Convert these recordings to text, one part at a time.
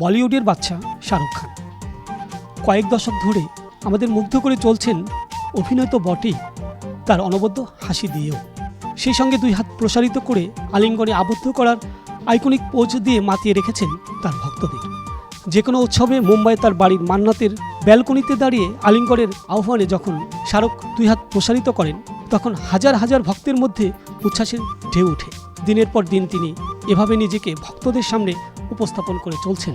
বলিউডের বাচ্চা শাহরুখ খান। কয়েক দশক ধরে আমাদের মুগ্ধ করে চলছেন অভিনয় তো বটেই তার অনবদ্য হাসি দিয়েও। সেই সঙ্গে দুই হাত প্রসারিত করে আলিঙ্গনে আবদ্ধ করার আইকনিক পোজ দিয়ে মাতিয়ে রেখেছেন তার ভক্তদের। যে কোনো উৎসবে মুম্বাই তার বাড়ির মান্নাতের ব্যালকনিতে দাঁড়িয়ে আলিঙ্গনের আহ্বানে যখন শাহরুখ দুই হাত প্রসারিত করেন, তখন হাজার হাজার ভক্তের মধ্যে উচ্ছ্বাসের ঢেউ ওঠে। দিনের পর দিন তিনি এভাবে নিজেকে ভক্তদের সামনে উপস্থাপন করে চলছেন।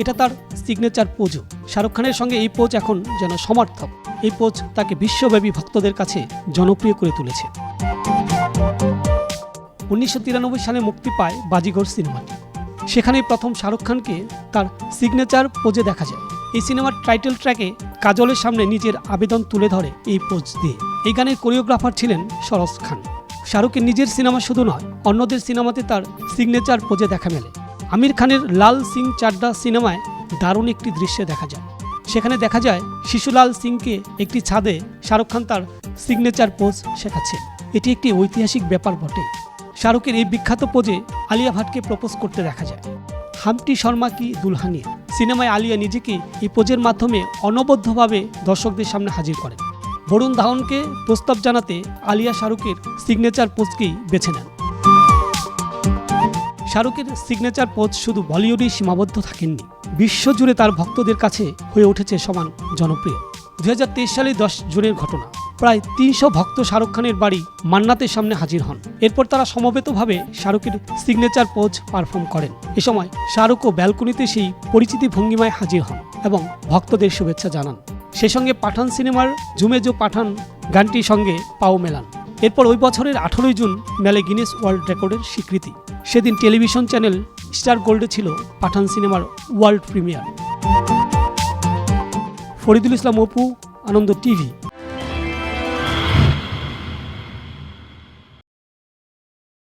এটা তার সিগনেচার পোজও শাহরুখ খানের সঙ্গে এই পোজ এখন যেন সমার্থক। এই পোজ তাকে বিশ্বব্যাপী ভক্তদের কাছে জনপ্রিয় করে তুলেছে। উনিশশো তিরানব্বই সালে মুক্তি পায় বাজিগর সিনেমাটি। সেখানেই প্রথম শাহরুখ খানকে তার সিগনেচার পোজে দেখা যায়। এই সিনেমার টাইটেল ট্র্যাকে কাজলের সামনে নিজের আবেদন তুলে ধরে এই পোজ দিয়ে। এই গানের কোরিওগ্রাফার ছিলেন সরস খান। শাহরুখের নিজের সিনেমা শুধু নয়, অন্যদের সিনেমাতে তার সিগনেচার পোজে দেখা মেলে। আমির খানের লাল সিং চাড্ডা সিনেমায় দারুণ একটি দৃশ্যে দেখা যায়। সেখানে দেখা যায় শিশুলাল সিংকে একটি ছাদে শাহরুখ খান তার সিগনেচার পোজ শেখাচ্ছে। এটি একটি ঐতিহাসিক ব্যাপার বটে। শাহরুখের এই বিখ্যাত পোজে আলিয়া ভাটকে প্রপোজ করতে দেখা যায়। হামটি শর্মা কি দুলহানিয়া? সিনেমায় আলিয়া নিজেকে এই পোজের মাধ্যমে অনবদ্যভাবে দর্শকদের সামনে হাজির করেন। বরুণ ধাওয়ানকে প্রস্তাব জানাতে আলিয়া শাহরুখের সিগনেচার পোজকেই বেছে নেন। শাহরুখের সিগনেচার পোজ শুধু বলিউডেই সীমাবদ্ধ থাকেননি, বিশ্বজুড়ে তার ভক্তদের কাছে হয়ে উঠেছে সমান জনপ্রিয়। দু হাজার তেইশ সালে দশ জুনের ঘটনা, প্রায় তিনশো ভক্ত শাহরুখ খানের বাড়ি মান্নাতের সামনে হাজির হন। এরপর তারা সমবেতভাবে শাহরুখের সিগনেচার পোজ পারফর্ম করেন। এ সময় শাহরুখও ব্যালকনিতে সেই পরিচিতি ভঙ্গিমায় হাজির হন এবং ভক্তদের শুভেচ্ছা জানান। সে সঙ্গে পাঠান সিনেমার জুমে জো পাঠান গানটির সঙ্গে পাও মেলান। এরপর ওই বছরের আঠেরোই জুন মেলে গিনেস ওয়ার্ল্ড রেকর্ডের স্বীকৃতি। সেদিন টেলিভিশন চ্যানেল স্টার গোল্ডে ছিল পাঠান সিনেমার world premiere. Faridul Islam Apu, Ananda TV.